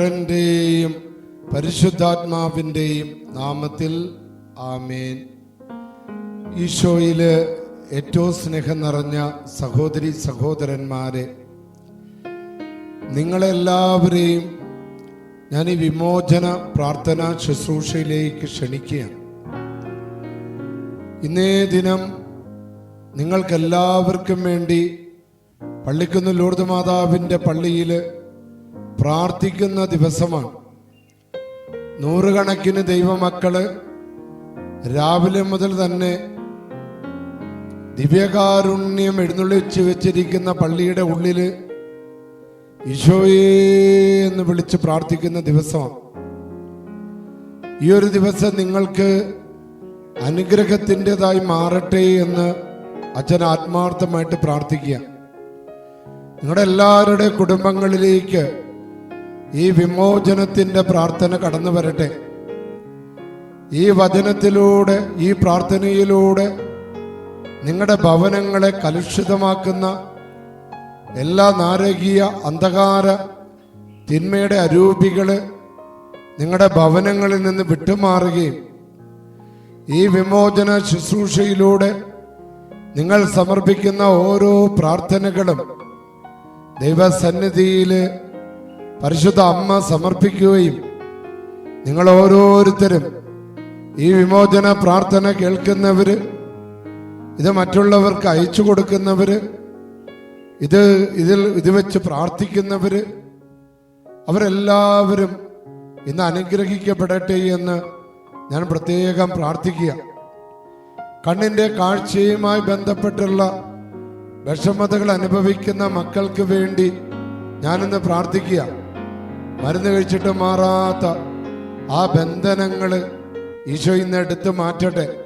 പുത്രന്റെയും പരിശുദ്ധാത്മാവിന്റെയും നാമത്തിൽ ആമേൻ. ഈശോയിൽ ഏറ്റവും സ്നേഹം നിറഞ്ഞ സഹോദരി സഹോദരന്മാരെ നിങ്ങളെല്ലാവരെയും ഞാൻ ഈ വിമോചന പ്രാർത്ഥന ശുശ്രൂഷയിലേക്ക് ക്ഷണിക്കുകയാണ്. ഇന്നേ ദിനം നിങ്ങൾക്കെല്ലാവർക്കും വേണ്ടി പള്ളിക്കുന്ന് ലൂർദ് മാതാവിന്റെ പള്ളിയിൽ പ്രാർത്ഥിക്കുന്ന ദിവസമാണ്. നൂറുകണക്കിന് ദൈവമക്കൾ രാവിലെ മുതൽ തന്നെ ദിവ്യകാരുണ്യം എഴുന്നള്ളിച്ച് വെച്ചിരിക്കുന്ന പള്ളിയുടെ ഉള്ളിൽ ഈശോയേ എന്ന് വിളിച്ച് പ്രാർത്ഥിക്കുന്ന ദിവസമാണ്. ഈ ഒരു ദിവസം നിങ്ങൾക്ക് അനുഗ്രഹത്തിന്റെതായി മാറട്ടെ എന്ന് അച്ഛൻ ആത്മാർത്ഥമായിട്ട് പ്രാർത്ഥിക്കുക നിങ്ങളുടെ എല്ലാവരുടെ കുടുംബങ്ങളിലേക്ക് ഈ വിമോചനത്തിന്റെ പ്രാർത്ഥന കടന്നു വരട്ടെ. ഈ വചനത്തിലൂടെ ഈ പ്രാർത്ഥനയിലൂടെ നിങ്ങളുടെ ഭവനങ്ങളെ കലുഷിതമാക്കുന്ന എല്ലാ നാരകീയ അന്ധകാര തിന്മയുടെ അരൂപികൾ നിങ്ങളുടെ ഭവനങ്ങളിൽ നിന്ന് വിട്ടുമാറുകയും ഈ വിമോചന ശുശ്രൂഷയിലൂടെ നിങ്ങൾ സമർപ്പിക്കുന്ന ഓരോ പ്രാർത്ഥനകളും ദൈവസന്നിധിയിൽ പരിശുദ്ധ അമ്മ സമർപ്പിക്കുകയും നിങ്ങൾ ഓരോരുത്തരും ഈ വിമോചന പ്രാർത്ഥന കേൾക്കുന്നവര് ഇത് മറ്റുള്ളവർക്ക് അയച്ചു കൊടുക്കുന്നവര് ഇത് ഇതിൽ ഇത് വെച്ച് പ്രാർത്ഥിക്കുന്നവര് അവരെല്ലാവരും ഇന്ന് അനുഗ്രഹിക്കപ്പെടട്ടെ എന്ന് ഞാൻ പ്രത്യേകം പ്രാർത്ഥിക്കുക. കണ്ണിന്റെ കാഴ്ചയുമായി ബന്ധപ്പെട്ടുള്ള വിഷമതകൾ അനുഭവിക്കുന്ന മക്കൾക്ക് വേണ്ടി ഞാനിന്ന് പ്രാർത്ഥിക്കുക. മരുന്ന് കഴിച്ചിട്ട് മാറാത്ത ആ ബന്ധനങ്ങൾ ഈശോ ഇന്ന് എടുത്ത് മാറ്റട്ടെ.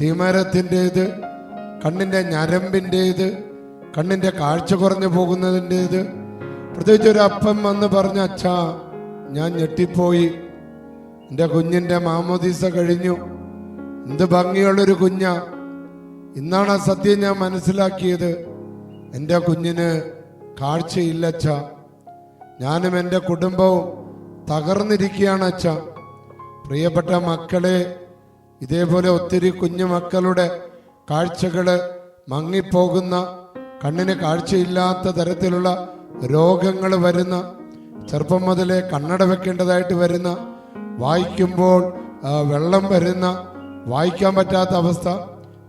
തീമരത്തിന്റെത് കണ്ണിന്റെ ഞരമ്പിന്റെത് കണ്ണിന്റെ കാഴ്ച കുറഞ്ഞു പോകുന്നതിന്റെത്. പ്രത്യേകിച്ച് ഒരു അപ്പം വന്ന് പറഞ്ഞ അച്ഛാ ഞാൻ ഞെട്ടിപ്പോയി. എന്റെ കുഞ്ഞിന്റെ മാമോദീസ കഴിഞ്ഞു. എന്ത് ഭംഗിയുള്ളൊരു കുഞ്ഞാ. ഇന്നാണ് ആ സത്യം ഞാൻ മനസ്സിലാക്കിയത്. എന്റെ കുഞ്ഞിന് കാഴ്ചയില്ലച്ച ഞാനും എന്റെ കുടുംബവും തകർന്നിരിക്കുകയാണ് അച്ഛ. പ്രിയപ്പെട്ട മക്കളെ ഇതേപോലെ ഒത്തിരി കുഞ്ഞു മക്കളുടെ കാഴ്ചകൾ മങ്ങിപ്പോകുന്ന കണ്ണിന് കാഴ്ചയില്ലാത്ത തരത്തിലുള്ള രോഗങ്ങൾ വരുന്ന ചെറുപ്പം മുതലേ കണ്ണട വെക്കേണ്ടതായിട്ട് വരുന്ന വായിക്കുമ്പോൾ വെള്ളം വരുന്ന വായിക്കാൻ പറ്റാത്ത അവസ്ഥ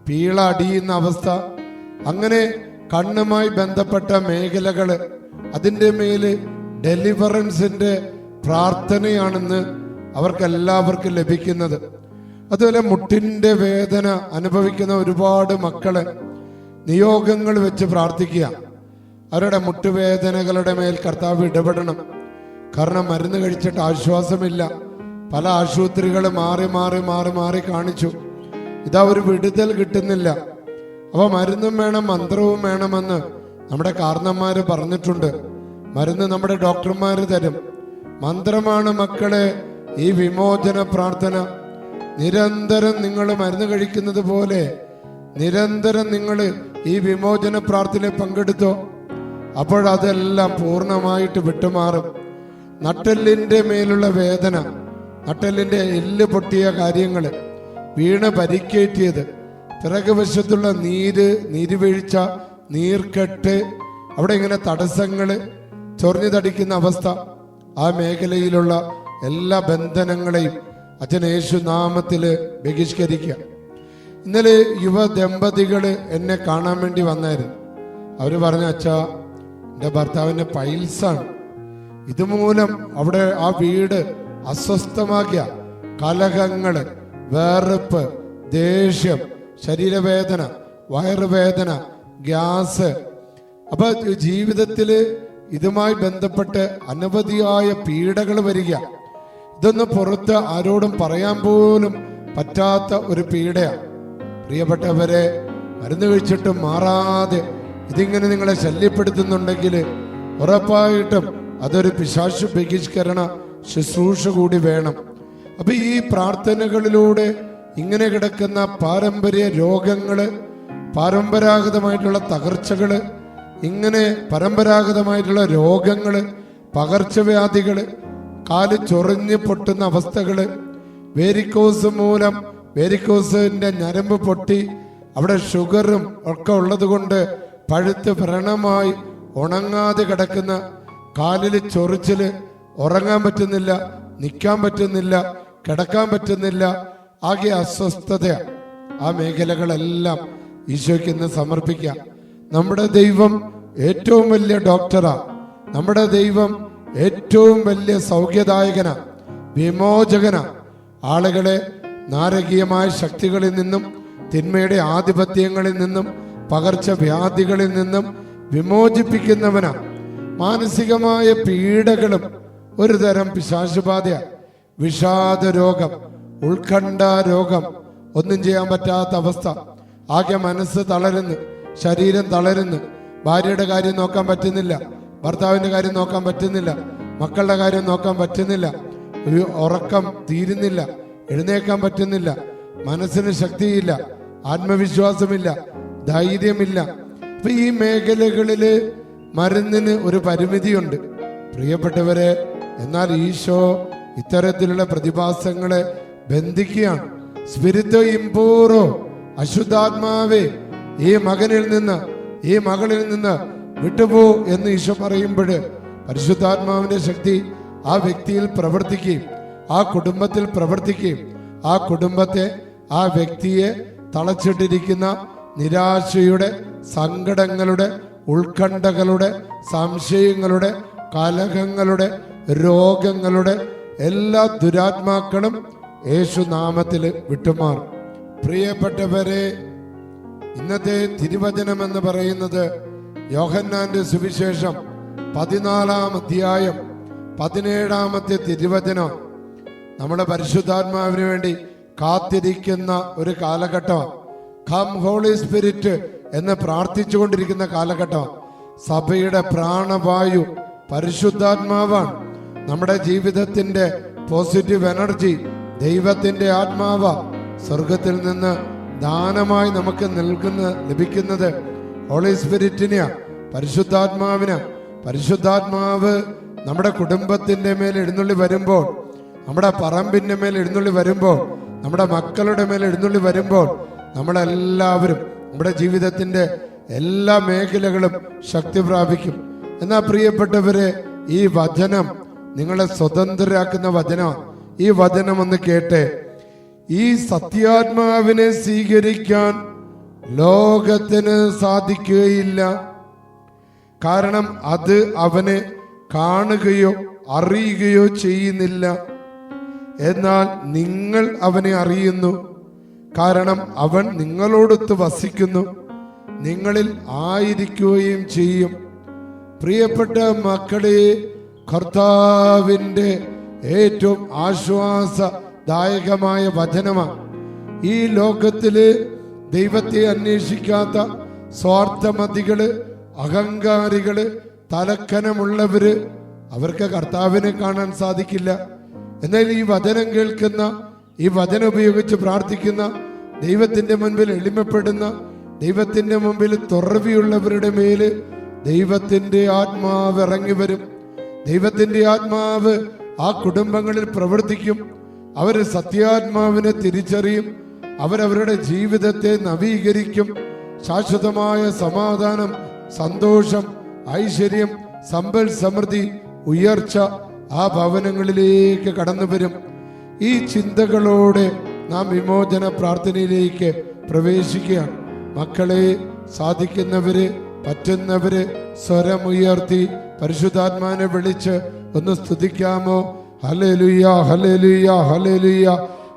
പീള അടിയുന്ന അവസ്ഥ അങ്ങനെ കണ്ണുമായി ബന്ധപ്പെട്ട മേഖലകൾ അതിന്റെ മേൽ ഡെലിവറൻസിന്റെ പ്രാർത്ഥനയാണെന്ന് അവർക്കെല്ലാവർക്കും ലഭിക്കുന്നത്. അതുപോലെ മുട്ടിന്റെ വേദന അനുഭവിക്കുന്ന ഒരുപാട് മക്കളെ നിയോഗങ്ങൾ വെച്ച് പ്രാർത്ഥിക്കുക. അവരുടെ മുട്ടുവേദനകളുടെ മേൽ കർത്താവ് ഇടപെടണം. കാരണം മരുന്ന് കഴിച്ചിട്ട് ആശ്വാസമില്ല. പല ആശുപത്രികൾ മാറി മാറി മാറി മാറി കാണിച്ചു. ഇതാ ഒരു വിടുതൽ കിട്ടുന്നില്ല. അപ്പൊ മരുന്നും വേണം മന്ത്രവും വേണമെന്ന് നമ്മുടെ കാർന്നന്മാര് പറഞ്ഞിട്ടുണ്ട്. മരുന്ന് നമ്മുടെ ഡോക്ടർമാർ തരും. മന്ത്രമാണ് മക്കളെ ഈ വിമോചന പ്രാർത്ഥന. നിരന്തരം നിങ്ങൾ മരുന്ന് കഴിക്കുന്നത് പോലെ നിരന്തരം നിങ്ങൾ ഈ വിമോചന പ്രാർത്ഥനയിൽ പങ്കെടുത്തോ. അപ്പോഴതെല്ലാം പൂർണമായിട്ട് വിട്ടുമാറും. നട്ടെല്ലിന്റെ മേലുള്ള വേദന നട്ടെല്ലിന്റെ എല്ല് പൊട്ടിയ കാര്യങ്ങൾ വീണ് പരിക്കേറ്റിയത് പിറകുവശത്തുള്ള നീര് നീരുവീഴ്ച നീർക്കെട്ട് അവിടെ ഇങ്ങനെ തടസ്സങ്ങൾ ചൊറിഞ്ഞു തടിക്കുന്ന അവസ്ഥ ആ മേഖലയിലുള്ള എല്ലാ ബന്ധനങ്ങളെയും അച്ഛൻ യേശു നാമത്തിൽ ബഹിഷ്കരിക്കുക. ഇന്നലെ യുവ ദമ്പതികൾ എന്നെ കാണാൻ വേണ്ടി വന്നായിരുന്നു. അവർ പറഞ്ഞ അച്ഛാ എന്റെ ഭർത്താവിന്റെ പൈൽസാണ്. ഇതുമൂലം അവിടെ ആ വീട് അസ്വസ്ഥമാക്കിയ കലഹങ്ങൾ വേർപ്പ് ദേഷ്യം ശരീരവേദന വയറുവേദന ഗ്യാസ്. അപ്പൊ ജീവിതത്തിൽ ഇതുമായി ബന്ധപ്പെട്ട് അനവധിയായ പീഡകൾ വരിക. ഇതൊന്നും പുറത്ത് ആരോടും പറയാൻ പോലും പറ്റാത്ത ഒരു പീഡയാണ് പ്രിയപ്പെട്ടവരെ മരുന്ന് കഴിച്ചിട്ട് മാറാതെ ഇതിങ്ങനെ നിങ്ങളെ ശല്യപ്പെടുത്തുന്നുണ്ടെങ്കിൽ ഉറപ്പായിട്ടും അതൊരു പിശാശു ബഹിഷ്കരണ ശുശ്രൂഷ കൂടി വേണം. അപ്പൊ ഈ പ്രാർത്ഥനകളിലൂടെ ഇങ്ങനെ കിടക്കുന്ന പാരമ്പര്യ രോഗങ്ങൾ പരമ്പരാഗതമായിട്ടുള്ള തകർച്ചകൾ ഇങ്ങനെ പരമ്പരാഗതമായിട്ടുള്ള രോഗങ്ങൾ പകർച്ചവ്യാധികൾ കാൽ ചൊറിഞ്ഞ് പൊട്ടുന്ന അവസ്ഥകൾ വേരിക്കോസ് മൂലം വേരിക്കോസിന്റെ ഞരമ്പ് പൊട്ടി അവിടെ ഷുഗറും ഒക്കെ ഉള്ളത് കൊണ്ട് പഴുത്ത് ഭരണമായി ഉണങ്ങാതെ കിടക്കുന്ന കാലിൽ ചൊറിച്ചിൽ ഉറങ്ങാൻ പറ്റുന്നില്ല നിൽക്കാൻ പറ്റുന്നില്ല കിടക്കാൻ പറ്റുന്നില്ല ആകെ അസ്വസ്ഥത ആ മേഖലകളെല്ലാം ഈശോയ്ക്ക് ഇന്ന് സമർപ്പിക്കാം. നമ്മുടെ ദൈവം ഏറ്റവും വലിയ ഡോക്ടറാ. നമ്മുടെ ദൈവം ഏറ്റവും വലിയ സൗഖ്യദായകന വിമോചകന. ആളുകളെ നാരകീയമായ ശക്തികളിൽ നിന്നും തിന്മയുടെ ആധിപത്യങ്ങളിൽ നിന്നും പകർച്ചവ്യാധികളിൽ നിന്നും വിമോചിപ്പിക്കുന്നവന. മാനസികമായ പീഡകളും ഒരു തരം പിശാശുബാധ വിഷാദ രോഗം ഉത്കണ്ഠ രോഗം ഒന്നും ചെയ്യാൻ പറ്റാത്ത അവസ്ഥ. ആകെ മനസ്സ് തളരുന്നു. ശരീരം തളരുന്നു. ഭാര്യയുടെ കാര്യം നോക്കാൻ പറ്റുന്നില്ല. ഭർത്താവിന്റെ കാര്യം നോക്കാൻ പറ്റുന്നില്ല. മക്കളുടെ കാര്യം നോക്കാൻ പറ്റുന്നില്ല. ഒരു ഉറക്കം തീരുന്നില്ല. എഴുന്നേക്കാൻ പറ്റുന്നില്ല. മനസ്സിന് ശക്തിയില്ല. ആത്മവിശ്വാസമില്ല. ധൈര്യമില്ല. അപ്പൊ ഈ മേഖലകളിൽ മരുന്നിന് ഒരു പരിമിതിയുണ്ട്. പ്രിയപ്പെട്ടവരെ എന്നാൽ ഈശോ ഇത്തരത്തിലുള്ള പ്രതിഭാസങ്ങളെ ബന്ധിക്കുകയാണ്. സ്പിരിറ്റോ ഇമ്പൂറോ അശുദ്ധാത്മാവേ ഈ മകനിൽ നിന്ന് ഈ മകളിൽ നിന്ന് വിട്ടുപോ എന്ന് ഈശോ പറയുമ്പോൾ പരിശുദ്ധാത്മാവിന്റെ ശക്തി ആ വ്യക്തിയിൽ പ്രവർത്തിക്കുകയും ആ കുടുംബത്തിൽ പ്രവർത്തിക്കുകയും ആ കുടുംബത്തെ ആ വ്യക്തിയെ തളച്ചിട്ടിരിക്കുന്ന നിരാശയുടെ സങ്കടങ്ങളുടെ ഉത്കണ്ഠകളുടെ സംശയങ്ങളുടെ കലഹങ്ങളുടെ രോഗങ്ങളുടെ എല്ലാ ദുരാത്മാക്കളും യേശുനാമത്തിൽ വിട്ടുമാറും. പ്രിയപ്പെട്ടവരെ ഇന്നത്തെ തിരുവചനം എന്ന് പറയുന്നത് യോഹന്നാന്റെ സുവിശേഷം പതിനാലാം അധ്യായം പതിനേഴാമത്തെ തിരുവചനം. നമ്മുടെ പരിശുദ്ധാത്മാവിന് വേണ്ടി കാത്തിരിക്കുന്ന ഒരു കാലഘട്ടം. കം ഹോളി സ്പിരിറ്റ് എന്ന് പ്രാർത്ഥിച്ചുകൊണ്ടിരിക്കുന്ന കാലഘട്ടം. സഭയുടെ പ്രാണവായു പരിശുദ്ധാത്മാവാണ്. നമ്മുടെ ജീവിതത്തിന്റെ പോസിറ്റീവ് എനർജി ദൈവത്തിന്റെ ആത്മാവ. സ്വർഗത്തിൽ നിന്ന് ദാനമായി നമുക്ക് നൽകുന്ന ലഭിക്കുന്നത് ഹോളി സ്പിരിറ്റിന് പരിശുദ്ധാത്മാവിന്. പരിശുദ്ധാത്മാവ് നമ്മുടെ കുടുംബത്തിന്റെ മേൽ എഴുന്നള്ളി വരുമ്പോൾ നമ്മുടെ പറമ്പിന്റെ മേൽ എഴുന്നള്ളി വരുമ്പോൾ നമ്മുടെ മക്കളുടെ മേൽ എഴുന്നള്ളി വരുമ്പോൾ നമ്മളെല്ലാവരും നമ്മുടെ ജീവിതത്തിന്റെ എല്ലാ മേഖലകളും ശക്തി പ്രാപിക്കും. എന്നാ പ്രിയപ്പെട്ടവരെ ഈ വചനം നിങ്ങളെ സ്വതന്ത്രരാക്കുന്ന വചനം ഈ വചനം ഒന്ന് കേട്ടെ. ഈ സത്യാത്മാവിനെ സ്വീകരിക്കാൻ ലോകത്തിന് സാധിക്കുകയില്ല. കാരണം അത് അവനെ കാണുകയോ അറിയുകയോ ചെയ്യുന്നില്ല. എന്നാൽ നിങ്ങൾ അവനെ അറിയുന്നു. കാരണം അവൻ നിങ്ങളോടൊത്ത് വസിക്കുന്നു. നിങ്ങളിൽ ആയിരിക്കുകയും ചെയ്യും. പ്രിയപ്പെട്ട മക്കളെ കർത്താവിന്റെ ഏറ്റവും ആശ്വാസദായകമായ വചനമാണ് ഈ ലോകത്തിൽ ദൈവത്തെ അന്വേഷിക്കാത്ത സ്വാർത്ഥമതികൾ അഹങ്കാരികൾ തലക്കനമുള്ളവര് അവർക്ക് കർത്താവിനെ കാണാൻ സാധിക്കില്ല. എന്നാൽ ഈ വചനം കേൾക്കുന്ന ഈ വചനം ഉപയോഗിച്ച് പ്രാർത്ഥിക്കുന്ന ദൈവത്തിന്റെ മുൻപിൽ എളിമപ്പെടുന്ന ദൈവത്തിന്റെ മുമ്പിൽ തുറവിയുള്ളവരുടെ മേൽ ദൈവത്തിന്റെ ആത്മാവ് ഇറങ്ങി വരും. ദൈവത്തിന്റെ ആത്മാവ് ആ കുടുംബങ്ങളിൽ പ്രവർത്തിക്കും. അവർ സത്യാത്മാവിനെ തിരിച്ചറിയും. അവരവരുടെ ജീവിതത്തെ നവീകരിക്കും. ശാശ്വതമായ സമാധാനം സന്തോഷം ഐശ്വര്യം സമ്പൽ സമൃദ്ധി ഉയർച്ച ആ ഭവനങ്ങളിലേക്ക് കടന്നു വരും ഈ ചിന്തകളോടെ നാം വിമോചന പ്രാർത്ഥനയിലേക്ക് പ്രവേശിക്കുകയാണ്. മക്കളെ സാധിക്കുന്നവര് പറ്റുന്നവര് സ്വരമുയർത്തി പരിശുദ്ധാത്മാനെ വിളിച്ച് ഒന്ന് സ്തുതിക്കാമോ? ഹലേലുയ്യ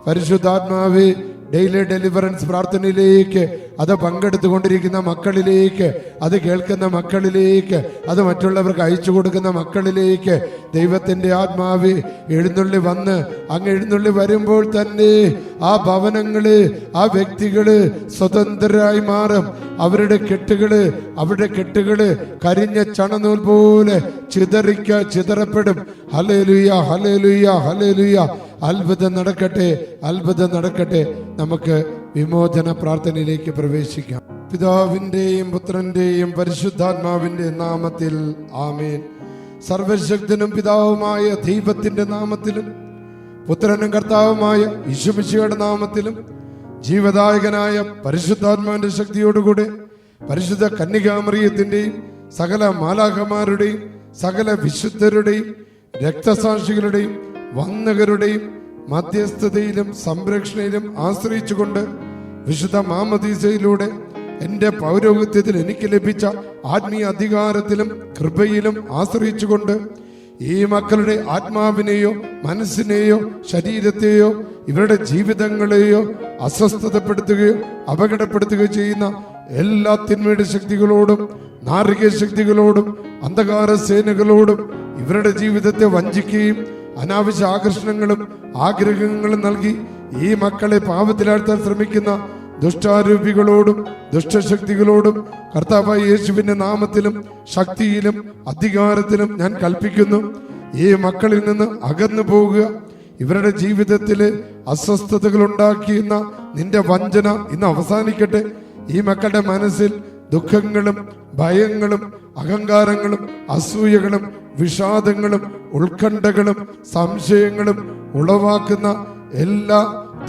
പരിശുദ്ധാത്മാവേ ഡെയിലി ഡെലിവറൻസ് പ്രാർത്ഥനയിലേക്ക് അത് പങ്കെടുത്തുകൊണ്ടിരിക്കുന്ന മക്കളിലേക്ക് അത് കേൾക്കുന്ന മക്കളിലേക്ക് അത് മറ്റുള്ളവർക്ക് അയച്ചു കൊടുക്കുന്ന മക്കളിലേക്ക് ദൈവത്തിന്റെ ആത്മാവ് എഴുന്നള്ളി വന്ന് അങ്ങ് എഴുന്നള്ളി വരുമ്പോൾ തന്നെ ആ ഭവനങ്ങൾ ആ വ്യക്തികൾ സ്വതന്ത്രരായി മാറും. അവരുടെ കെട്ടുകൾ അവരുടെ കെട്ടുകൾ കരിഞ്ഞ ചണനൂൽ പോലെ ചിതറിക്ക ചിതറപ്പെടും. ഹലേലുയ്യ ഹലേലുയ്യ ഹലേലുയ്യ അത്ഭുതം നടക്കട്ടെ അത്ഭുതം നടക്കട്ടെ. നമുക്ക് വിമോചന പ്രാർത്ഥനയിലേക്ക് പ്രവേശിക്കാം. പിതാവിന്റെയും പുത്രന്റെയും പരിശുദ്ധാത്മാവിന്റെ നാമത്തിൽ ആമേൻ. സർവശക്തനും പിതാവുമായ ദൈവത്തിന്റെ നാമത്തിലും പുത്രനും കർത്താവുമായ യശുമിശിയുടെ നാമത്തിലും ജീവദായകനായ പരിശുദ്ധാത്മാവിന്റെ ശക്തിയോടുകൂടെ പരിശുദ്ധ കന്യകാമറിയത്തിന്റെയും സകല മാലാഖമാരുടെയും സകല വിശുദ്ധരുടെയും രക്തസാക്ഷികളുടെയും വന്നകരുടെയും മധ്യസ്ഥതയിലും സംരക്ഷണയിലും ആശ്രയിച്ചുകൊണ്ട് വിശുദ്ധ മാമദീസയിലൂടെ എന്റെ പൗരോഹിത്യത്തിൽ എനിക്ക് ലഭിച്ച ആത്മീയ അധികാരത്തിലും കൃപയിലും ആശ്രയിച്ചുകൊണ്ട് ഈ മക്കളുടെ ആത്മാവിനെയോ മനസ്സിനെയോ ശരീരത്തെയോ ഇവരുടെ ജീവിതങ്ങളെയോ അസ്വസ്ഥതപ്പെടുത്തുകയോ അപകടപ്പെടുത്തുകയോ ചെയ്യുന്ന എല്ലാ തിന്മയുടെ ശക്തികളോടും നാറിക ശക്തികളോടും അന്ധകാര സേനകളോടും ഇവരുടെ ജീവിതത്തെ വഞ്ചിക്കുകയും അനാവശ്യ ആകർഷണങ്ങളും ആഗ്രഹങ്ങളും നൽകി ഈ മക്കളെ പാപത്തിലാഴ്ത്താൻ ശ്രമിക്കുന്ന ദുഷ്ടാരൂപികളോടും ദുഷ്ടശക്തികളോടും കർത്താവായ യേശുവിന്റെ നാമത്തിലും ശക്തിയിലും അധികാരത്തിലും ഞാൻ കൽപ്പിക്കുന്നു. ഈ മക്കളിൽ നിന്ന് അകന്നു പോകുക. ഇവരുടെ ജീവിതത്തിൽ അസ്വസ്ഥതകൾ ഉണ്ടാക്കിയുന്ന നിന്റെ വഞ്ചന ഇന്ന് അവസാനിക്കട്ടെ. ഈ മക്കളുടെ മനസ്സിൽ ദുഃഖങ്ങളും ഭയങ്ങളും അഹങ്കാരങ്ങളും അസൂയകളും വിഷാദങ്ങളും ഉത്കണ്ഠകളും സംശയങ്ങളും ഉളവാക്കുന്ന എല്ലാ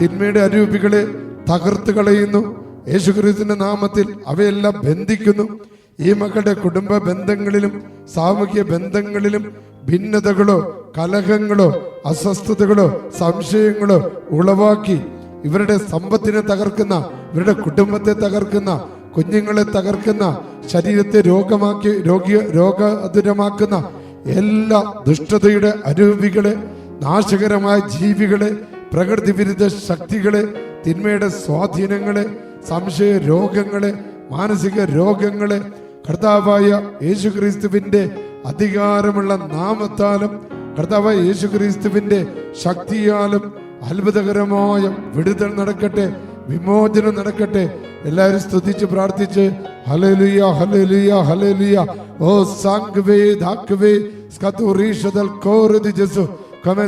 തിന്മയുടെ അരൂപികളെ തകർത്ത് കളയുന്നു. യേശുക്രിസ്തുവിന്റെ നാമത്തിൽ അവയെല്ലാം ബന്ധിക്കുന്നു. ഈ മക്കളുടെ കുടുംബ ബന്ധങ്ങളിലും സാമൂഹ്യ ബന്ധങ്ങളിലും ഭിന്നതകളോ കലഹങ്ങളോ അസ്വസ്ഥതകളോ സംശയങ്ങളോ ഉളവാക്കി ഇവരുടെ സമ്പത്തിനെ തകർക്കുന്ന ഇവരുടെ കുടുംബത്തെ തകർക്കുന്ന കുഞ്ഞുങ്ങളെ തകർക്കുന്ന ശരീരത്തെ രോഗമാക്കി രോഗി രോഗാതുരമാക്കുന്ന എല്ലാ ദുഷ്ടതയുടെ അരൂപികളെ നാശകരമായ ജീവികളെ പ്രകൃതി വിരുദ്ധ ശക്തികളെ തിന്മയുടെ സ്വാധീനങ്ങളെ സംശയ രോഗങ്ങളെ മാനസിക രോഗങ്ങളെ കർത്താവായ യേശുക്രിസ്തുവിന്റെ അധികാരമുള്ള നാമത്താലും കർത്താവായ യേശുക്രിസ്തുവിന്റെ ശക്തിയാലും അത്ഭുതകരമായ വിടുതൽ നടക്കട്ടെ വിമോചനം നടക്കട്ടെ. എല്ലാവരും സ്തുതിച്ച് പ്രാർത്ഥിച്ച് ഹലലുയ ഹലലുയ ഹലലുയ ഓ സാങ്ക്വേ ധാക്വേ സ്കത്തുറീഷദൽ കോറുതി ജസു. കമേ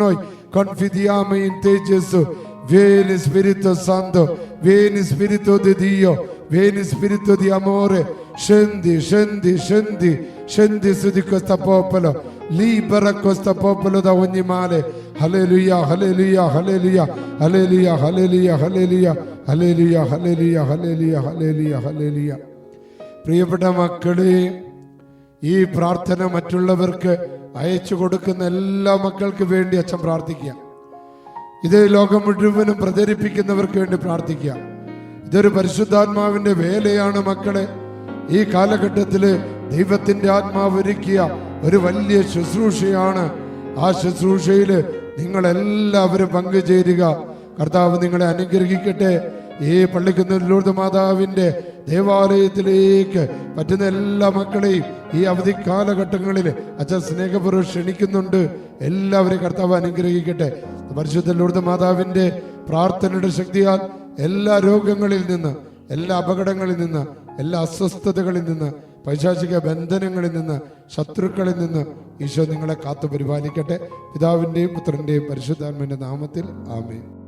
noi, confidiamo in te Gesù. Vieni Spirito Santo, vieni Spirito di Dio, vieni Spirito di amore, scendi, scendi, scendi, scendi su di questo popolo, libera questo popolo da ogni male. Alleluia, alleluia, alleluia, alleluia, alleluia, alleluia, alleluia, alleluia, alleluia, alleluia, alleluia. പ്രിയപ്പെട്ട മക്കളെ ഈ പ്രാർത്ഥന മറ്റുള്ളവർക്ക് അയച്ചു കൊടുക്കുന്ന എല്ലാ മക്കൾക്ക് വേണ്ടി അച്ഛൻ പ്രാർത്ഥിക്കുക. ഇത് ലോകം മുഴുവനും പ്രചരിപ്പിക്കുന്നവർക്ക് വേണ്ടി പ്രാർത്ഥിക്കുക. ഇതൊരു പരിശുദ്ധാത്മാവിന്റെ വേലയാണ് മക്കളെ. ഈ കാലഘട്ടത്തിൽ ദൈവത്തിന്റെ ആത്മാവ് ഒരുക്കിയ ഒരു വലിയ ശുശ്രൂഷയാണ്. ആ ശുശ്രൂഷയിൽ നിങ്ങൾ എല്ലാവരും പങ്കുചേരുക. കർത്താവ് നിങ്ങളെ അനുഗ്രഹിക്കട്ടെ. ഈ പള്ളിക്കുന്നൂർ മാതാവിന്റെ ദേവാലയത്തിലേക്ക് പറ്റുന്ന എല്ലാ മക്കളെയും ഈ അവധി കാലഘട്ടങ്ങളിൽ അച്ഛൻ സ്നേഹപൂർവം ക്ഷണിക്കുന്നുണ്ട്. എല്ലാവരെയും കർത്താവ് അനുഗ്രഹിക്കട്ടെ. പരിശുദ്ധ ലൂർദ് മാതാവിന്റെ പ്രാർത്ഥനയുടെ ശക്തിയാൽ എല്ലാ രോഗങ്ങളിൽ നിന്ന് എല്ലാ അപകടങ്ങളിൽ നിന്ന് എല്ലാ അസ്വസ്ഥതകളിൽ നിന്ന് പൈശാചിക ബന്ധനങ്ങളിൽ നിന്ന് ശത്രുക്കളിൽ നിന്ന് ഈശോ നിങ്ങളെ കാത്തു പരിപാലിക്കട്ടെ പിതാവിന്റെയും പുത്രന്റെയും പരിശുദ്ധാത്മന്റെ നാമത്തിൽ ആമേൻ.